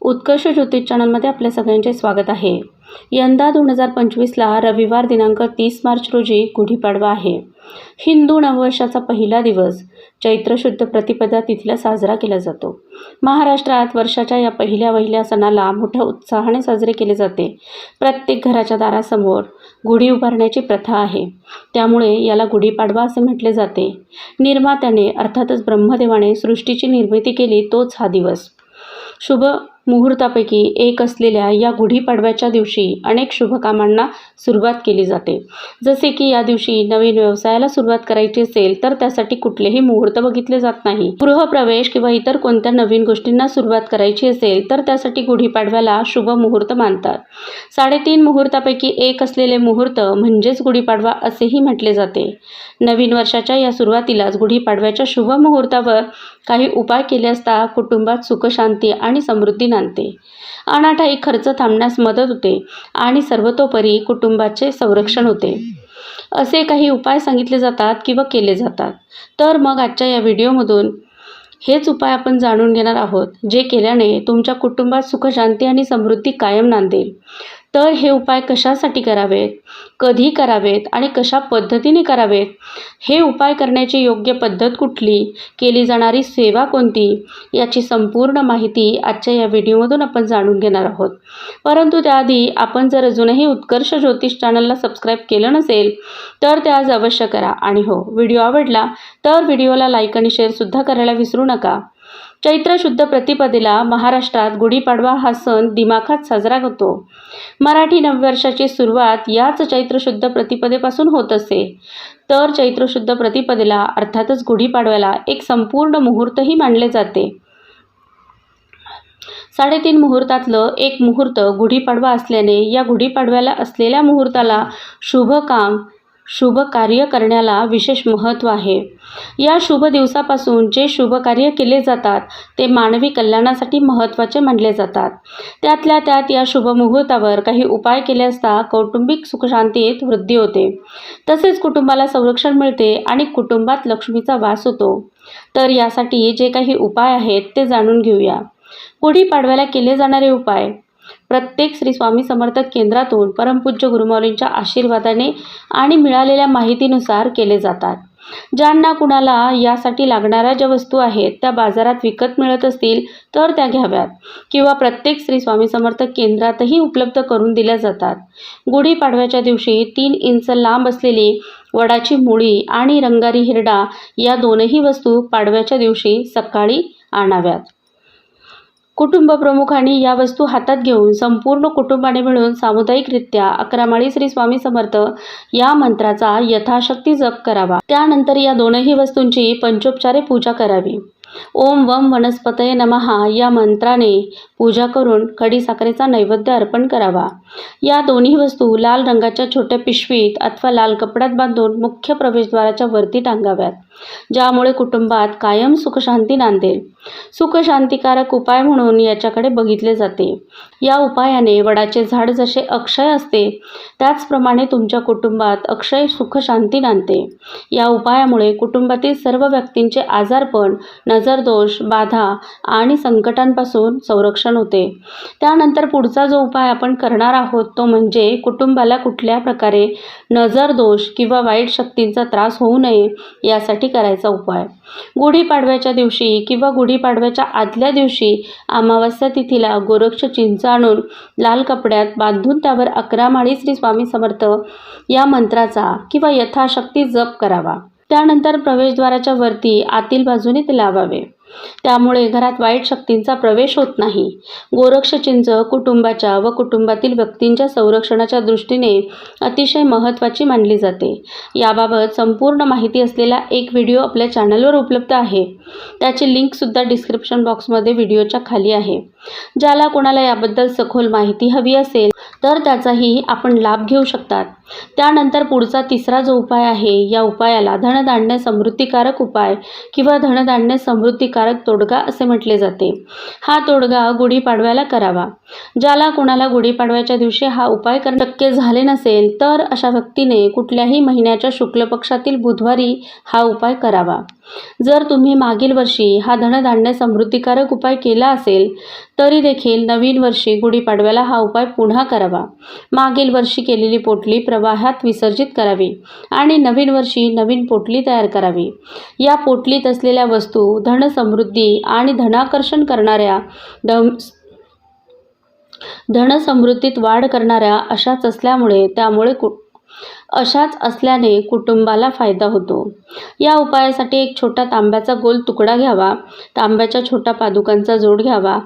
उत्कर्ष ज्योतिष चॅनलमध्ये आपल्या सगळ्यांचे स्वागत आहे. यंदा दोन हजार पंचवीसला रविवार दिनांक तीस मार्च रोजी गुढीपाडवा आहे. हिंदू नववर्षाचा पहिला दिवस. चैत्र शुद्ध प्रतिपदा तिथीला साजरा केला जातो. महाराष्ट्रात वर्षाच्या या पहिल्या वहिल्या सणाला मोठ्या उत्साहाने साजरे केले जाते. प्रत्येक घराच्या दारासमोर गुढी उभारण्याची प्रथा आहे. त्यामुळे याला गुढीपाडवा असे म्हटले जाते. निर्मात्याने अर्थातच ब्रह्मदेवाने सृष्टीची निर्मिती केली तोच हा दिवस. शुभ मुहूर्तापैकी एक असलेल्या या गुढीपाडव्याच्या दिवशी अनेक शुभकामांना सुरुवात केली जाते. जसे की या दिवशी नवीन व्यवसायाला सुरुवात करायची असेल तर त्यासाठी कुठलेही मुहूर्त बघितले जात नाही. गृहप्रवेश किंवा इतर कोणत्या नवीन गोष्टींना सुरुवात करायची असेल तर त्यासाठी गुढीपाडव्याला शुभ मुहूर्त मानतात. साडेतीन मुहूर्तापैकी एक असलेले मुहूर्त म्हणजेच गुढीपाडवा असेही म्हटले जाते. नवीन वर्षाच्या या सुरुवातीलाच गुढीपाडव्याच्या शुभ मुहूर्तावर काही उपाय केले असता कुटुंबात सुखशांती आणि समृद्धी आणते. अनाठाई खर्च थांबण्यास मदत होते आणि सर्वतोपरी कुटुंबाचे संरक्षण होते. असे काही उपाय सांगितले जातात किंवा केले जातात. तर मग आजच्या या व्हिडिओमधून हेच उपाय आपण जाणून घेणार आहोत जे केल्याने तुमच्या कुटुंबात सुखशांती आणि समृद्धी कायम नांदेल. तर हे उपाय कशासाठी करावेत? कधी करावेत आणि कशा पद्धतीने करावेत? हे उपाय करण्याची योग्य पद्धत कुठली? केली जाणारी सेवा कोणती? याची संपूर्ण माहिती आजच्या या व्हिडिओमधून आपण जाणून घेणार आहोत. परंतु त्याआधी आपण जर अजूनही उत्कर्ष ज्योतिष चॅनलला सबस्क्राईब केलं नसेल तर ते आज अवश्य करा. आणि हो व्हिडिओ आवडला तर व्हिडिओला लाईक आणि शेअरसुद्धा करायला विसरू नका. चैत्र शुद्ध प्रतिपदेला महाराष्ट्रात गुढीपाडवा हा सण दिमाखात साजरा होतो. मराठी नववर्षाची सुरुवात याच चैत्र शुद्ध प्रतिपदेपासून होत असे. तर चैत्र शुद्ध प्रतिपदेला अर्थातच गुढीपाडव्याला एक संपूर्ण मुहूर्तही मानले जाते. साडेतीन मुहूर्तातलं एक मुहूर्त गुढीपाडवा असल्याने या गुढीपाडव्याला असलेल्या मुहूर्ताला शुभ काम शुभ कार्य करण्याला विशेष महत्त्व आहे. या शुभ दिवसापासून जे शुभ कार्य केले जातात ते मानवी कल्याणासाठी महत्त्वाचे मानले जातात. त्यातल्या त्यात या शुभ मुहूर्तावर काही उपाय केले असता कौटुंबिक सुखशांतीत वृद्धी होते. तसेच कुटुंबाला संरक्षण मिळते आणि कुटुंबात लक्ष्मीचा वास होतो. तर यासाठी जे काही उपाय आहेत ते जाणून घेऊया. गुढीपाडव्याला केले जाणारे उपाय प्रत्येक श्री स्वामी समर्थ केंद्रातून परमपूज्य गुरुमौलींच्या आशीर्वादाने आणि मिळालेल्या माहितीनुसार केले जातात. ज्यांना कुणाला यासाठी लागणाऱ्या ज्या वस्तू आहेत त्या बाजारात विकत मिळत असतील तर त्या घ्याव्यात. किंवा प्रत्येक श्री स्वामी समर्थ केंद्रातही उपलब्ध करून दिल्या जातात. गुढीपाडव्याच्या दिवशी तीन इंच लांब असलेली वडाची मुळी आणि रंगारी हिरडा या दोनही वस्तू पाडव्याच्या दिवशी सकाळी आणाव्यात. कुटुंब प्रमुखांनी या वस्तू हातात घेऊन संपूर्ण कुटुंबाने मिळून सामुदायिकरित्या अकरामाळी श्री स्वामी समर्थ या मंत्राचा यथाशक्ती जप करावा. त्यानंतर या दोनही वस्तूंची पंचोपचारे पूजा करावी. ओम वम वनस्पतये नमहा या मंत्राने पूजा करून खडी साखरेचा नैवेद्य अर्पण करावा. या दोन्ही वस्तू लाल रंगाच्या छोट्या पिशवीत अथवा लाल कपड्यात बांधून मुख्य प्रवेशद्वाराच्या वरती टांगाव्यात ज्यामुळे कुटुंबात कायम सुखशांती नांदेल. सुखशांतिकारक उपाय म्हणून याच्याकडे बघितले जाते. या उपायाने वडाचे झाड जसे अक्षय असते त्याचप्रमाणे तुमच्या कुटुंबात अक्षय सुखशांती नांदते. या उपायामुळे कुटुंबातील सर्व व्यक्तींचे आजारपण नजरदोष बाधा आणि संकटांपासून संरक्षण होते. त्यानंतर पुढचा जो उपाय आपण करणार आहोत तो म्हणजे कुटुंबाला कुठल्या प्रकारे नजरदोष किंवा वाईट शक्तींचा त्रास होऊ नये यासाठी करायचा उपाय. गुढीपाडव्याच्या दिवशी किंवा गुढी गुढीपाडव्याच्या आदल्या दिवशी अमावस्या तिथीला गोरक्ष चिंच आणून लाल कपड्यात बांधून त्यावर अकरा माळी श्री स्वामी समर्थ या मंत्राचा किंवा यथाशक्ती जप करावा. त्यानंतर प्रवेशद्वाराच्या वरती आतील बाजूने ते लावावे. त्यामुळे घरात वाईट शक्तींचा प्रवेश होत नाही. गोरक्ष चिंच कुटुंबाच्या व कुटुंबातील व्यक्तींच्या संरक्षणाच्या दृष्टीने अतिशय महत्त्वाची मानली जाते. याबाबत संपूर्ण माहिती असलेला एक व्हिडिओ आपल्या चॅनलवर उपलब्ध आहे. त्याची लिंकसुद्धा डिस्क्रिप्शन बॉक्समध्ये व्हिडिओच्या खाली आहे. ज्याला कोणाला याबद्दल सखोल माहिती हवी असेल तर त्याचाही आपण लाभ घेऊ शकतात. त्यानंतर पुढचा तिसरा जो उपाय आहे या उपायाला धनधान्य समृद्धिकारक उपाय किंवा धनधान्य समृद्धिकारक तोडगा असे म्हटले जाते. हा तोडगा गुढीपाडव्याला करावा. ज्याला कुणाला गुढीपाडव्याच्या दिवशी हा उपाय करणे शक्य झाले नसेल तर अशा व्यक्तीने कुठल्याही महिन्याच्या शुक्ल पक्षातील बुधवारी हा उपाय करावा. जर तुम्ही मागील वर्षी हा धनधान्य समृद्धिकारक उपाय केला असेल तरी देखील नवीन वर्षी गुढीपाडव्याला हा उपाय पुन्हा करावा. मागील वर्षी केलेली पोटली प्रवाहात विसर्जित करावी आणि नवीन वर्षी नवीन पोटली तयार करावी. या पोटलीत असलेल्या वस्तू धनसमृद्धी आणि धनाकर्षण करणाऱ्या धम धनसमृद्धीत वाढ करणाऱ्या अशाच असल्यामुळे त्यामुळे कु अशाच असल्याने कुटुंबाला फायदा होतो. या उपायासाठी एक छोटा तांब्याचा गोल तुकडा घ्यावा. तांब्याच्या छोट्या पादुकांचा जोड घ्यावा.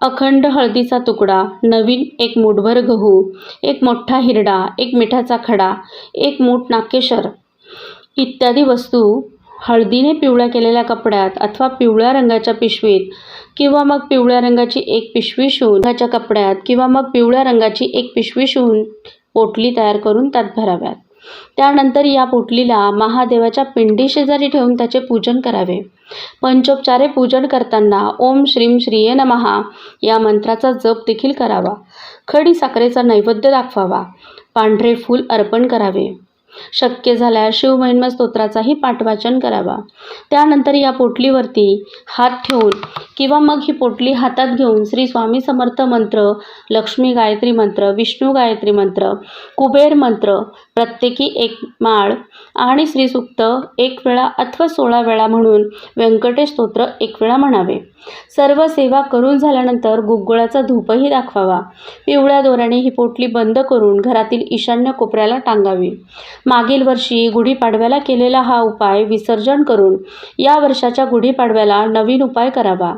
अखंड हळदीचा तुकडा नवीन एक मूठभर गहू एक मोठा हिरडा एक मिठाचा खडा एक मूठ नाकेशर इत्यादी वस्तू हळदीने पिवळ्या केलेल्या कपड्यात अथवा पिवळ्या रंगाच्या पिशवीत किंवा मग पिवळ्या रंगाची एक पिशवी शिवून रंगाच्या कपड्यात किंवा मग पिवळ्या रंगाची एक पिशवी शिवून पोटली तयार करून त्यात भराव्यात. त्यानंतर या पोटलीला महादेवाच्या पिंडी शेजारी ठेवून त्याचे पूजन करावे. पंचोपचारे पूजन करताना ओम श्रीम श्रीये नमहा या मंत्राचा जप देखील करावा. खडी साखरेचा नैवेद्य दाखवावा. पांढरे फूल अर्पण करावे. शक्य झाल्यास शिवमहिमा स्तोत्राचाही पाठवाचन करावा. त्यानंतर या पोटलीवरती हात ठेवून किंवा मग ही पोटली हातात घेऊन श्री स्वामी समर्थ मंत्र लक्ष्मी गायत्री मंत्र विष्णू गायत्री मंत्र कुबेर मंत्र प्रत्येकी एक माळ आणि श्रीसुक्त एक वेळा अथवा सोळा वेळा म्हणून व्यंकटेश स्तोत्र एक वेळा म्हणावे. सर्व सेवा करून झाल्यानंतर गुगुळाचा धूपही दाखवावा. पिवळ्या दोऱ्याने ही पोटली बंद करून घरातील ईशान्य कोपऱ्याला टांगावी. मागील वर्षी गुढीपाडव्याला केलेला हा उपाय विसर्जन करून या वर्षाच्या गुढीपाडव्याला नवीन उपाय करावा.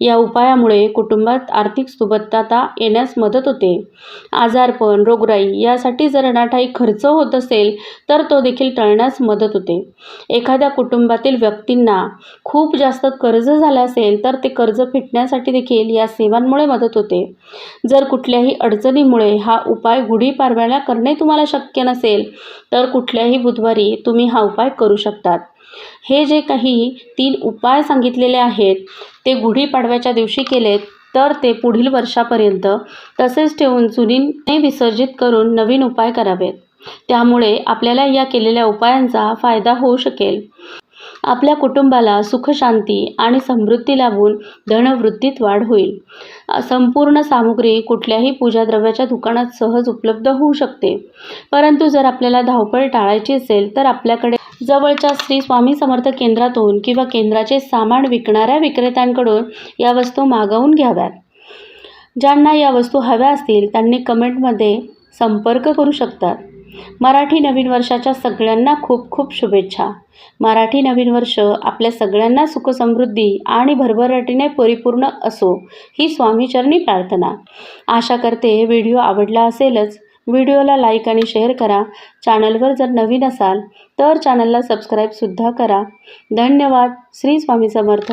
या उपायामुळे कुटुंबात आर्थिक सुबत्तता येण्यास मदत होते. आजारपण रोगराई यासाठी जर अनाठाई खर्च होत असेल तर तो देखील टळण्यास मदत होते. एखाद्या कुटुंबातील व्यक्तींना खूप जास्त कर्ज झालं असेल तर ते कर्ज फिटण्यासाठी देखील या सेवांमुळे मदत होते. जर कुठल्याही अडचणीमुळे हा उपाय गुढीपाडव्याला करणे तुम्हाला शक्य नसेल तर कुठल्याही बुधवारी तुम्ही हा उपाय करू शकतात. हे जे काही तीन उपाय सांगितलेले आहेत ते गुढीपाडव्याच्या दिवशी केलेत तर ते पुढील वर्षापर्यंत तसेच ठेवून जुनीने विसर्जित करून नवीन उपाय करावेत. त्यामुळे आपल्याला या केलेल्या उपायांचा फायदा होऊ शकेल. आपल्या कुटुंबाला सुखशांती आणि समृद्धी लाभून धनवृद्धीत वाढ होईल. संपूर्ण सामुग्री कुठल्याही पूजाद्रव्याच्या दुकानात सहज उपलब्ध होऊ शकते. परंतु जर आपल्याला धावपळ टाळायची असेल तर आपल्याकडे जवळच्या श्री स्वामी समर्थ केंद्रातून किंवा केंद्राचे सामान विकणाऱ्या विक्रेत्यांकडून या वस्तू मागवून घ्याव्यात. ज्यांना या वस्तू हव्या असतील त्यांनी कमेंटमध्ये संपर्क करू शकतात. मराठी नवीन वर्षाच्या सगळ्यांना खूप खूप शुभेच्छा. मराठी नवीन वर्ष आपल्या सगळ्यांना सुखसमृद्धी आणि भरभराटीने परिपूर्ण असो ही स्वामीचरणी प्रार्थना. आशा करते व्हिडिओ आवडला असेलच. व्हिडिओला लाईक आणि शेअर करा. चॅनलवर जर नवीन असाल तर चॅनलला सबस्क्राईबसुद्धा करा. धन्यवाद. श्री स्वामी समर्थ.